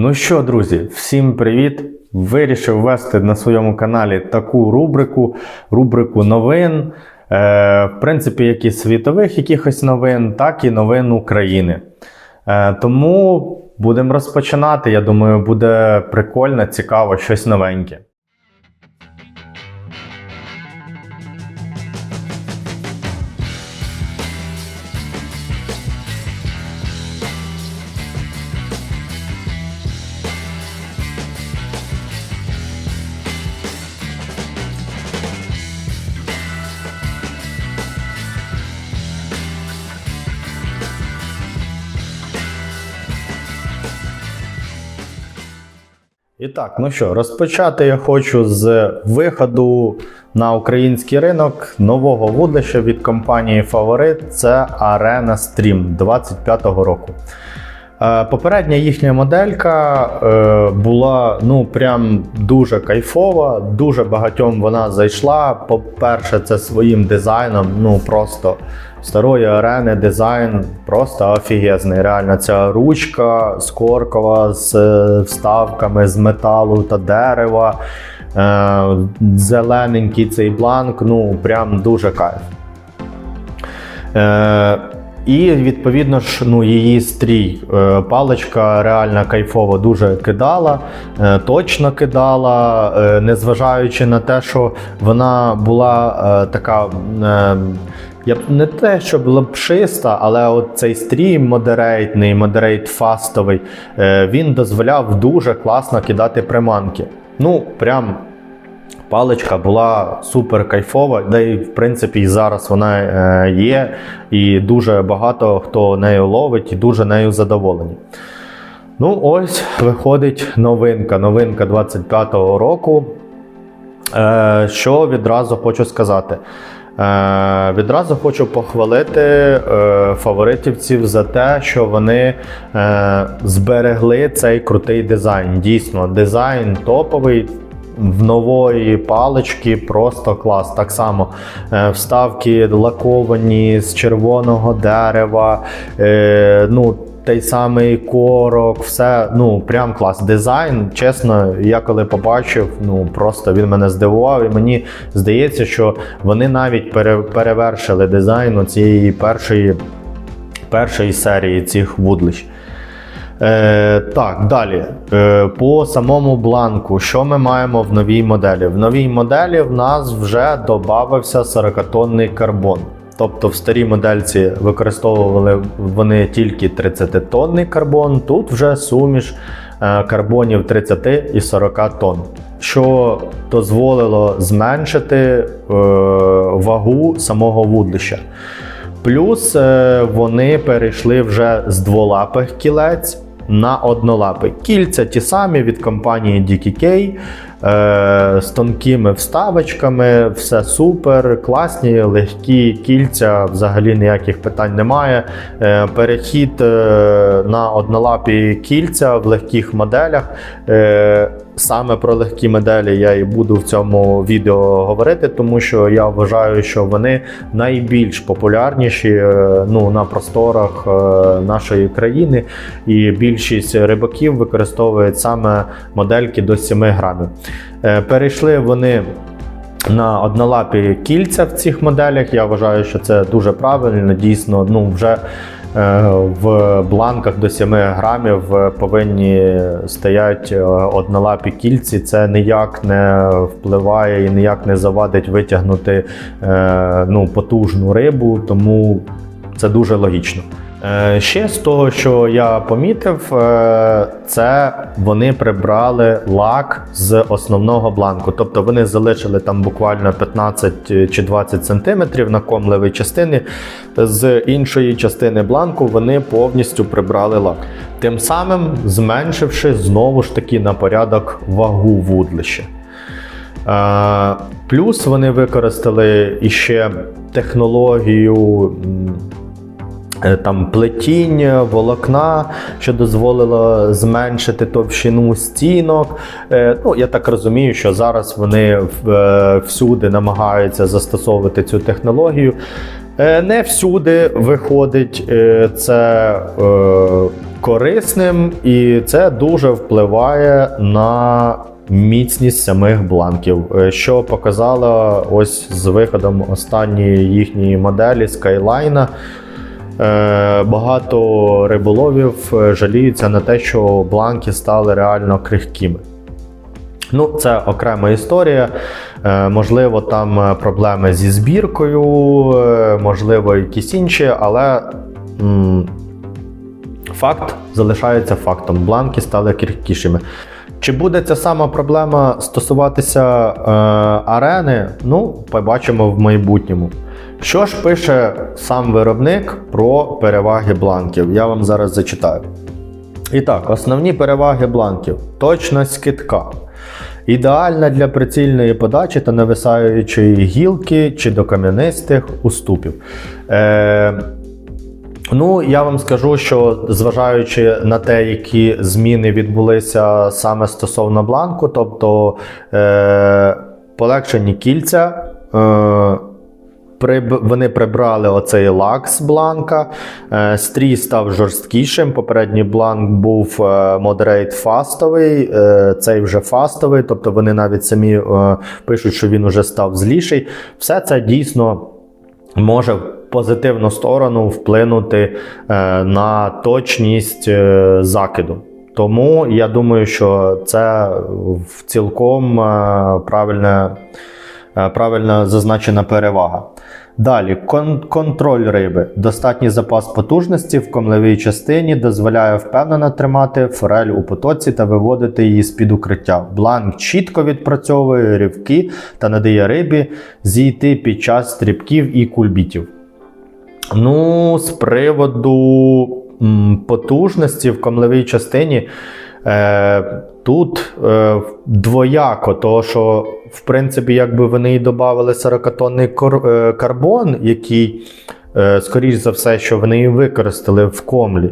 Ну що, друзі, всім привіт! Вирішив ввести на своєму каналі таку рубрику, рубрику новин. Е, в принципі, як і світових якихось новин, так і новин України. Е, тому будемо розпочинати. Я думаю, буде прикольно, цікаво, щось новеньке. І так, ну що, розпочати я хочу з виходу на український ринок нового вудлища від компанії Фаворит. Це Arena Stream 25-го року. Е, Попередня їхня моделька е, була ну прям дуже кайфова, дуже багатьом вона зайшла. По-перше, це своїм дизайном, ну просто старої арени дизайн просто офігезний. Реально, ця ручка скоркова з е, вставками з металу та дерева. Е, Зелененький цей бланк, ну прям дуже кайф. Е, і відповідно ж ну, її стрій. Паличка реально кайфово дуже кидала, точно кидала, незважаючи на те, що вона була така. Я б не те, що була пшиста, але от цей стрій модерейтний, модерейт фастовий, е, він дозволяв дуже класно кидати приманки. Ну, прям Паличка була супер кайфова, де і в принципі зараз вона е, є, і дуже багато хто нею ловить і дуже нею задоволені. Ну, ось виходить новинка. Новинка 25-го року. Е, Що відразу хочу сказати? Е, Відразу хочу похвалити е, фаворитівців за те, що вони е, зберегли цей крутий дизайн. Дійсно, дизайн топовий. В нової палички просто клас. Так само вставки лаковані з червоного дерева. Ну, той самий корок, все ну прям клас. Дизайн, чесно, я коли побачив, ну просто він мене здивував, і мені здається, що вони навіть пере, перевершили дизайн цієї першої, першої серії цих вудлищ. Е, так, далі. Е, по самому бланку, що ми маємо в новій моделі? В новій моделі в нас вже додався 40-тонний карбон. Тобто в старій модельці використовували вони тільки 30-тонний карбон, тут вже суміш е, карбонів 30 і 40 тонн, що дозволило зменшити е, вагу самого вудлища. Плюс е, вони перейшли вже з дволапих кілець на однолапий. Кільця ті самі від компанії DKK з тонкими вставочками, все супер, класні, легкі кільця, взагалі ніяких питань немає. Е, перехід е, на однолапі кільця в легких моделях. Е, Саме про легкі моделі я і буду в цьому відео говорити, тому що я вважаю, що вони найбільш популярніші е, ну, на просторах е, нашої країни, і більшість рибаків використовують саме модельки до 7 грамів. Е, Перейшли вони. На однолапі кільця в цих моделях я вважаю, що це дуже правильно. Дійсно, ну вже е, в бланках до 7 грамів е, повинні стоять е, однолапі кільці. Це ніяк не впливає і ніяк не завадить витягнути ну, потужну рибу, тому це дуже логічно. Е, Ще з того, що я помітив, е, це вони прибрали лак з основного бланку. Тобто вони залишили там буквально 15 чи 20 сантиметрів на комлевій частині. З іншої частини бланку вони повністю прибрали лак. Тим самим зменшивши знову ж таки на порядок вагу вудлища. Е, Плюс вони використали іще технологію. Е, Там плетіння, волокна, що дозволило зменшити товщину стінок. Е, Ну, я так розумію, що зараз вони е, всюди намагаються застосовувати цю технологію. Не всюди виходить це корисним, і це дуже впливає на міцність самих бланків, що показала ось з виходом останньої їхньої моделі Skyline. Е, Багато риболовів е, жаліються на те, що бланки стали реально крихкими. Ну, це окрема історія. Е, можливо, там проблеми зі збіркою, можливо, якісь інші, але факт залишається фактом. Бланки стали крихкішими. Чи буде ця сама проблема стосуватися е, арени? Ну, побачимо в майбутньому. Що ж пише сам виробник про переваги бланків? Я вам зараз зачитаю. І так, основні переваги бланків: точність китка. Ідеальна для прицільної подачі та нависаючої гілки чи до кам'янистих уступів. Е, Ну, я вам скажу, що зважаючи на те, які зміни відбулися саме стосовно бланку, тобто е, полегшені кільця, е, вони прибрали оцей лак з бланка, е, стрій став жорсткішим. Попередній бланк був е, moderate фастовий, е, цей вже фастовий, тобто вони навіть самі пишуть, що він вже став зліший. Все це дійсно може в позитивну сторону вплинути на точність закиду. Тому я думаю, що це в цілком е, правильна, е, правильно зазначена перевага. Далі кон- контроль риби. Достатній запас потужності в комлевій частині дозволяє впевнено тримати форель у потоці та виводити її з-під укриття. Бланк чітко відпрацьовує рівки та надає рибі зійти під час стрибків і кульбітів. Ну, з приводу м, потужності в комлевій частині. Е, тут е, двояко, тому що, в принципі, якби вони і додали 40-тонний кор- е, карбон, який, е, скоріш за все, що вони і використали в комлі.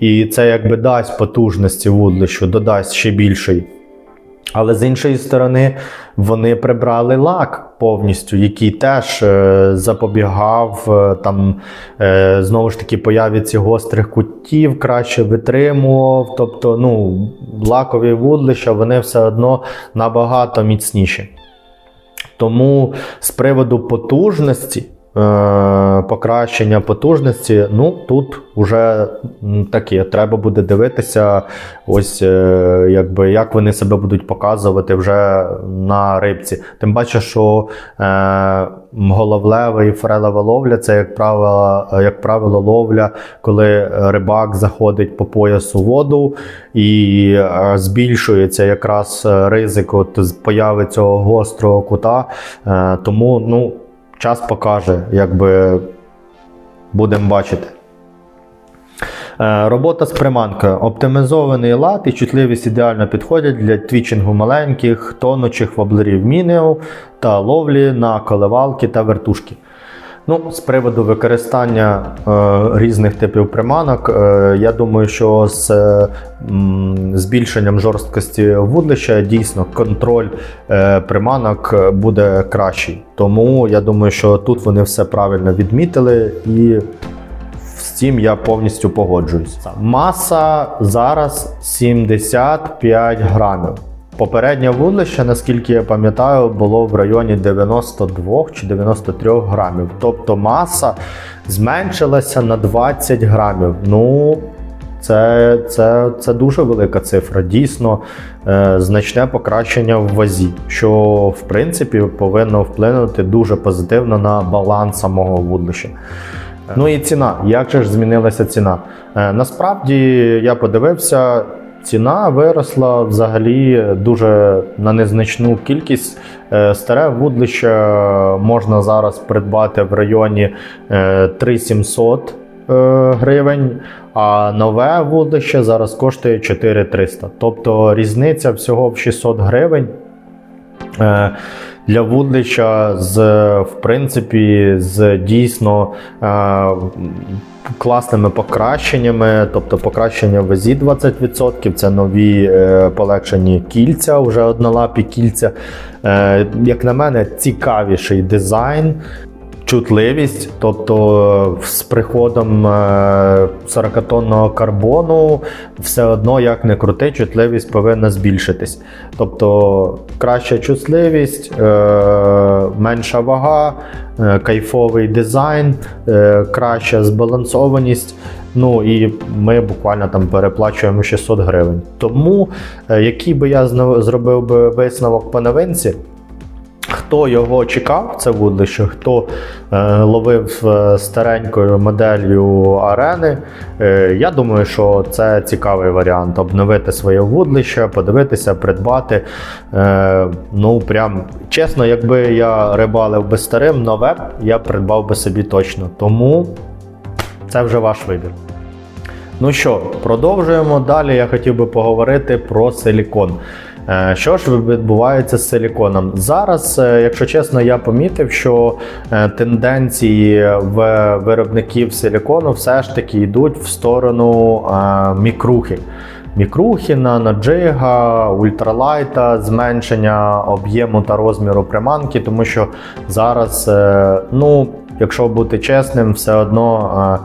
І це якби дасть потужності вудлищу, додасть ще більший. Але з іншої сторони, вони прибрали лак повністю, який теж е, запобігав е, там е, знову ж таки появі цих гострих кутів, краще витримував. Тобто, ну, лакові вудлища вони все одно набагато міцніші. Тому з приводу потужності, покращення потужності, ну тут вже таке, треба буде дивитися, ось е, якби як вони себе будуть показувати вже на рибці. Тим паче, що е, головлева і форелева ловля це, як правило, як правило, ловля, коли рибак заходить по поясу воду і е, збільшується якраз е, ризик от появи цього гострого кута. Е, тому ну, час покаже, якби будемо бачити. Е, Робота з приманкою. Оптимізований лад і чутливість ідеально підходять для твічингу маленьких, тонучих воблерів мінів та ловлі на коливалки та вертушки. Ну, з приводу використання е, різних типів приманок, е, я думаю, що з е, збільшенням жорсткості вудлища дійсно контроль е, приманок буде кращий. Тому я думаю, що тут вони все правильно відмітили і з цим я повністю погоджуюсь. Маса зараз 75 грамів. Попереднє вудлище, наскільки я пам'ятаю, було в районі 92 чи 93 грамів. Тобто маса зменшилася на 20 грамів. Ну, це, це, це дуже велика цифра. Дійсно, е, значне покращення в вазі, що в принципі повинно вплинути дуже позитивно на баланс самого вудлища. Ну і ціна. Як же ж змінилася ціна? Е, насправді я подивився, ціна виросла взагалі дуже на незначну кількість. Е, Старе вудлище можна зараз придбати в районі е, 3700 е, гривень, а нове вудлище зараз коштує 4300. Тобто різниця всього в 600 гривень. Для Вудлича з, в принципі, з дійсно е, класними покращеннями, тобто покращення в вазі 20%, це нові е, полегшені кільця, вже однолапі кільця. Е, як на мене, цікавіший дизайн. Чутливість, тобто з приходом е, 40-тонного карбону все одно, як не крути, чутливість повинна збільшитись. Тобто краща чутливість, е, менша вага, е, кайфовий дизайн, е, краща збалансованість. Ну і ми буквально там переплачуємо 600 гривень. Тому, е, який би я зробив би висновок по новинці, Хто його чекав, це вудлище, хто е, ловив е, старенькою моделлю арени, е, я думаю, що це цікавий варіант обновити своє вудлище, подивитися, придбати. Е, ну, прям чесно, якби я рибалив би старим, нове я придбав би собі точно. Тому це вже ваш вибір. Ну що, продовжуємо. Далі я хотів би поговорити про силікон. Е, Що ж відбувається з силіконом? Зараз, е, якщо чесно, я помітив, що е, тенденції в виробників силікону все ж таки йдуть в сторону мікрухи. Мікрухи на наджига, ультралайта, зменшення об'єму та розміру приманки, тому що зараз, ну, якщо бути чесним, все одно.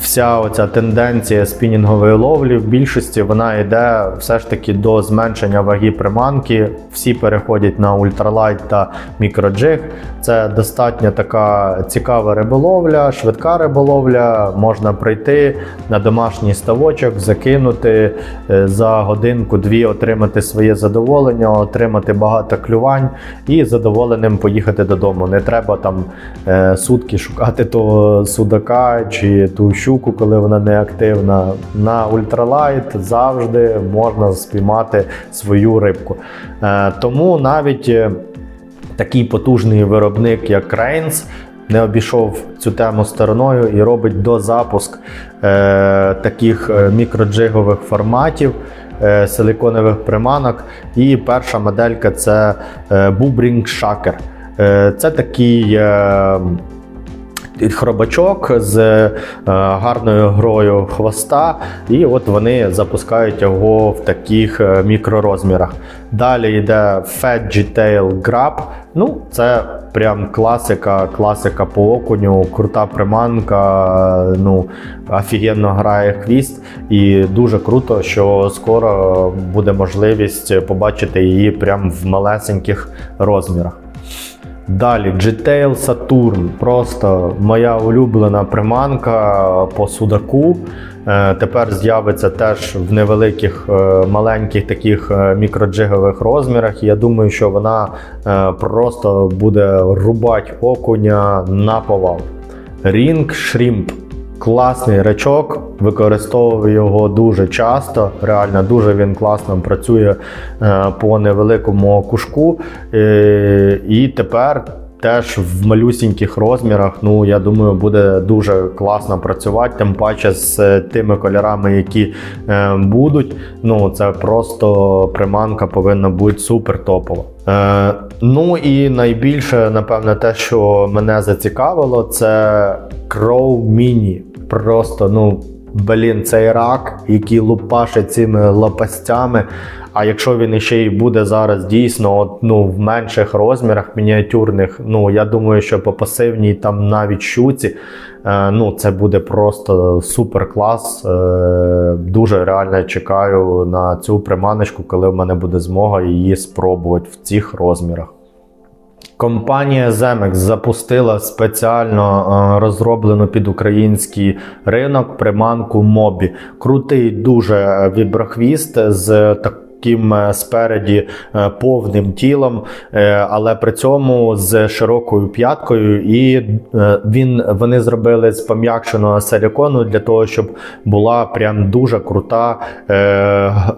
Вся оця тенденція спінінгової ловлі в більшості вона йде все ж таки до зменшення ваги приманки. Всі переходять на ультралайт та мікроджиг. Це достатньо така цікава риболовля, швидка риболовля. Можна прийти на домашній ставочок, закинути е, за годинку-дві, отримати своє задоволення, отримати багато клювань і задоволеним поїхати додому. Не треба там е, сутки шукати того судака чи ту щуку, коли вона не активна. На ультралайт завжди можна спіймати свою рибку. Е, тому навіть е, такий потужний виробник, як Крейнс, не обійшов цю тему стороною і робить дозапуск е, таких е, мікроджигових форматів. Силиконових приманок, і перша моделька це. Е, Це такий хробачок з е, гарною грою хвоста, і от вони запускають його в таких е, мікророзмірах. Далі йде Fat G-Tail Grab. Ну, це прям класика, класика по окуню, крута приманка, ну, офігенно грає хвіст. І дуже круто, що скоро буде можливість побачити її прям в малесеньких розмірах. Далі G-Tail Saturn. Просто моя улюблена приманка по судаку. Е, Тепер з'явиться теж в невеликих е, маленьких таких е, мікроджигових розмірах. Я думаю, що вона просто буде рубати окуня на повал. Ring Shrimp. Класний речок, використовую його дуже часто. Реально дуже він класно працює е, по невеликому окушку. Е, і тепер теж в малюсіньких розмірах. Ну я думаю, буде дуже класно працювати. Тим паче з е, тими кольорами, які будуть. Ну це просто приманка повинна бути супер топова. Ну і найбільше, напевне, те, що мене зацікавило, це Crow Mini. Просто, ну, блін, цей рак, який лупашить цими лопастями. А якщо він іще й буде зараз дійсно от, ну, в менших розмірах, мініатюрних, ну я думаю, що по пасивній там навіть щуці, е, ну це буде просто супер клас. Е, дуже реально чекаю на цю приманочку, коли в мене буде змога її спробувати в цих розмірах. Компанія Zemex запустила спеціально е, розроблену під український ринок приманку Мобі. Крутий дуже е, віброхвіст з таким е, спереді е, повним тілом, е, але при цьому з широкою п'яткою. І він вони зробили з пом'якшеного силікону для того, щоб була прям дуже крута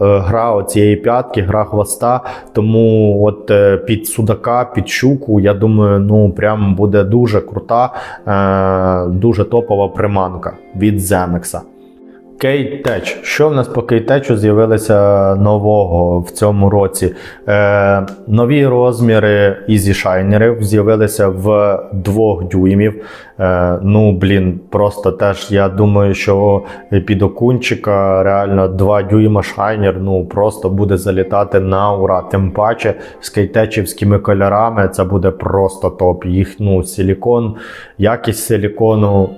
гра цієї п'ятки, гра хвоста. Тому от під судака, під щуку, я думаю, ну прям буде дуже крута, дуже топова приманка від Земекса. Кейтеч. Що в нас по кейтечу з'явилося нового в цьому році? Е, нові розміри Shinerів з'явилися в 2 дюймів. Е, ну, блін, просто теж я думаю, що під окунчика реально 2 дюйма шайнер ну, просто буде залітати на ура. Тим паче з кейтечівськими кольорами це буде просто топ. Їх ну, силікон, якість силікону.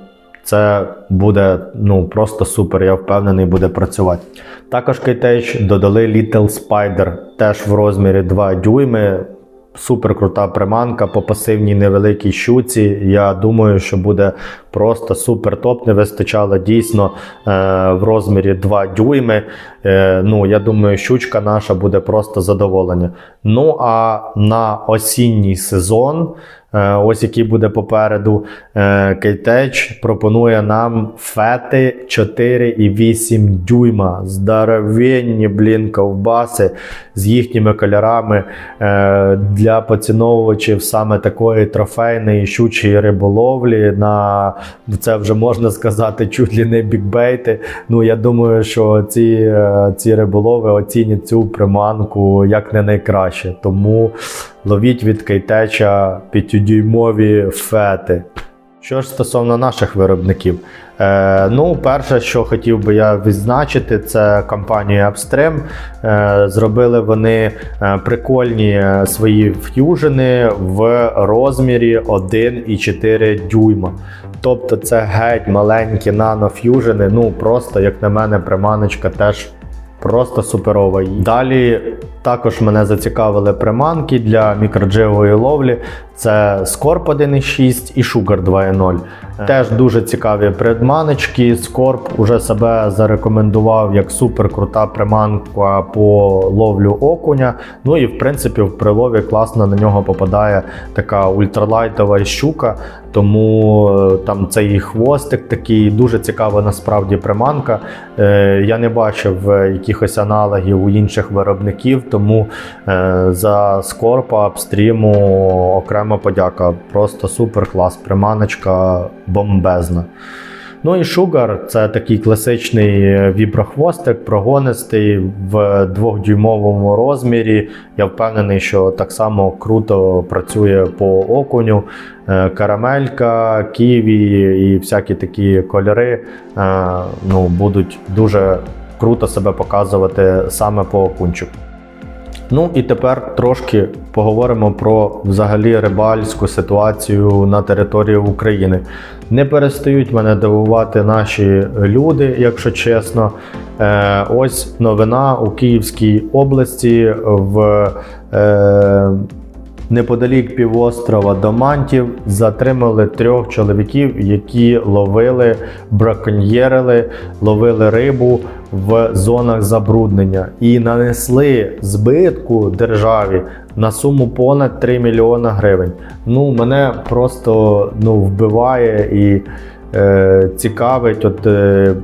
Це буде ну просто супер, я впевнений, буде працювати. Також Кейтеч додали Little Spider, теж в розмірі 2 дюйми. Супер крута приманка по пасивній невеликій щуці. Я думаю, що буде просто супер топ. Не вистачало дійсно е, в розмірі 2 дюйми. Е, ну, я думаю, щучка наша буде просто задоволення. Ну а на осінній сезон. Е, Ось який буде попереду. Е, Кейтеч пропонує нам фети 4,8 дюйма. Здоровенні, блін, ковбаси з їхніми кольорами е, для поціновувачів саме такої трофейної щучої риболовлі. На це вже можна сказати, чуть ли не бікбейти. Ну я думаю, що ці, ці риболови оцінять цю приманку як не найкраще. Тому ловіть від кейтеча п'ятидюймові фети. Що ж стосовно наших виробників, е, ну, перше, що хотів би я відзначити, це компанія Upstream. Е, зробили вони е, прикольні е, свої ф'южени в розмірі 1,4 дюйма. Тобто це геть маленькі наноф'южени. Ну просто, як на мене, приманочка теж просто суперова. Далі також мене зацікавили приманки для мікродживої ловлі. Це Scorp 1.6 і Sugar 2.0. Теж дуже цікаві приманочки. Scorp уже себе зарекомендував як супер крута приманка по ловлю окуня. Ну і в принципі в прилові класно на нього попадає така ультралайтова щука. Тому е, там цей хвостик такий дуже цікава насправді приманка. Е, Я не бачив е, якихось аналогів у інших виробників, тому е, за скорпа апстріму окрема подяка. Просто супер клас. Приманочка бомбезна. Ну і Sugar це такий класичний віброхвостик, прогонистий в двохдюймовому розмірі. Я впевнений, що так само круто працює по окуню. Е, Карамелька, ківі і всякі такі кольори е, ну, будуть дуже круто себе показувати саме по окунчику. Ну і тепер трошки поговоримо про взагалі рибальську ситуацію на території України. Не перестають мене дивувати наші люди, якщо чесно. Е, ось новина у Київській області в е, неподалік півострова Домантів затримали трьох чоловіків, які ловили, браконьєрили, ловили рибу в зонах забруднення і нанесли збитку державі на суму понад 3 мільйона гривень. Ну, мене просто ну, вбиває і е, цікавить, от, е,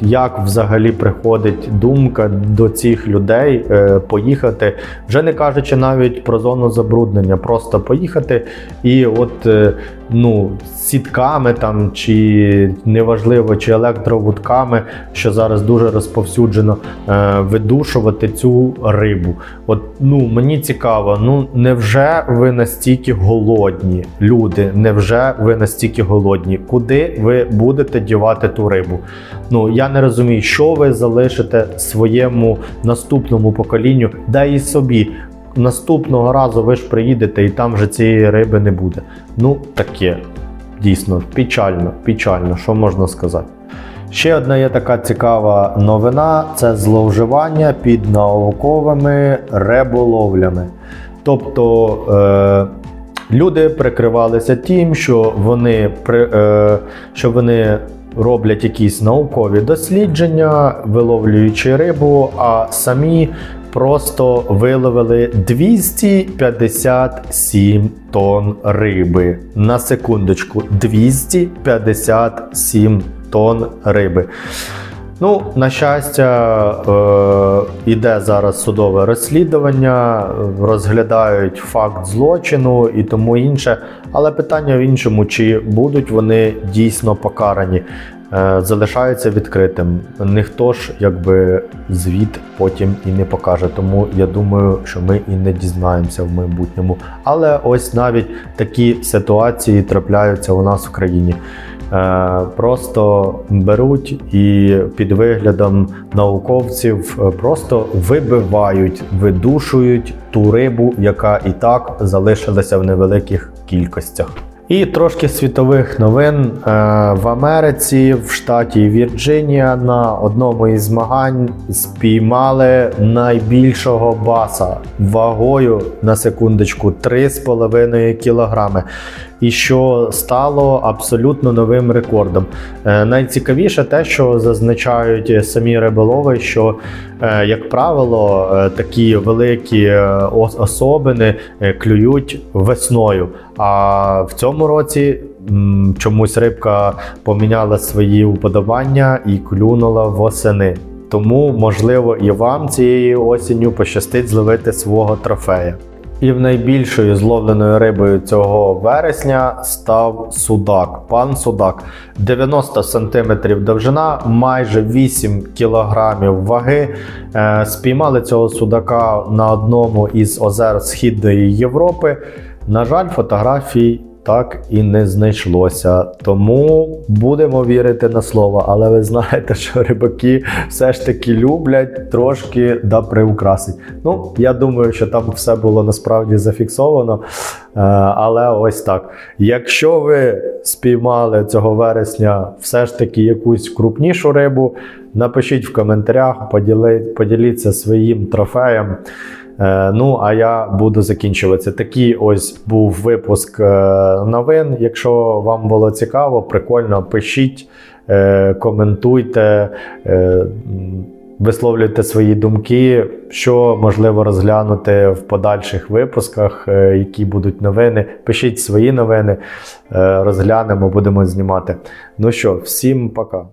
як взагалі приходить думка до цих людей е, поїхати, вже не кажучи навіть про зону забруднення, просто поїхати і от е, ну, сітками там, чи неважливо, чи електровудками, що зараз дуже розповсюджено, е, видушувати цю рибу. От ну мені цікаво, ну невже ви настільки голодні, люди? Невже ви настільки голодні? Куди ви будете дівати ту рибу? Ну я не розумію, що ви залишите своєму наступному поколінню, да і собі. Наступного разу ви ж приїдете і там вже цієї риби не буде. Ну, таке. Дійсно, печально, печально, що можна сказати. Ще одна є така цікава новина: це зловживання під науковими риболовлями. Тобто е, люди прикривалися тим, що вони, при, е, що вони роблять якісь наукові дослідження, виловлюючи рибу, а самі просто виловили 257 тонн риби. На секундочку, 257 тонн риби. Ну, на щастя, е, іде зараз судове розслідування, розглядають факт злочину і тому інше. Але питання в іншому, чи будуть вони дійсно покарані, е, залишається відкритим. Ніхто ж якби звіт потім і не покаже. Тому я думаю, що ми і не дізнаємося в майбутньому. Але ось навіть такі ситуації трапляються у нас в країні. Е, Просто беруть і під виглядом науковців е, просто вибивають, видушують ту рибу, яка і так залишилася в невеликих кількостях. І трошки світових новин Е, в Америці, в штаті Вірджинія, на одному із змагань спіймали найбільшого баса вагою на секундочку 3,5 кілограми. І що стало абсолютно новим рекордом. Е, Найцікавіше те, що зазначають самі риболови, що, е, як правило, е, такі великі особини клюють весною. А в цьому році чомусь рибка поміняла свої уподобання і клюнула восени. Тому, можливо, і вам цією осінню пощастить зловити свого трофея. І в найбільшою зловленою рибою цього вересня став судак. Пан судак 90 см довжина, майже 8 кг ваги. Е, Спіймали цього судака на одному із озер Східної Європи. На жаль, фотографій так і не знайшлося. Тому будемо вірити на слово. Але ви знаєте, що рибаки все ж таки люблять трошки да приукрасить. Ну, я думаю, що там все було насправді зафіксовано. Е, Але ось так. Якщо ви спіймали цього вересня все ж таки якусь крупнішу рибу, напишіть в коментарях, поділіться своїм трофеєм. Е, Ну, а я буду закінчуватися. Такий ось був випуск е, новин. Якщо вам було цікаво, прикольно, пишіть, е, коментуйте, висловлюйте свої думки, що можливо розглянути в подальших випусках, які будуть новини. Пишіть свої новини, розглянемо, будемо знімати. Ну що, всім пока.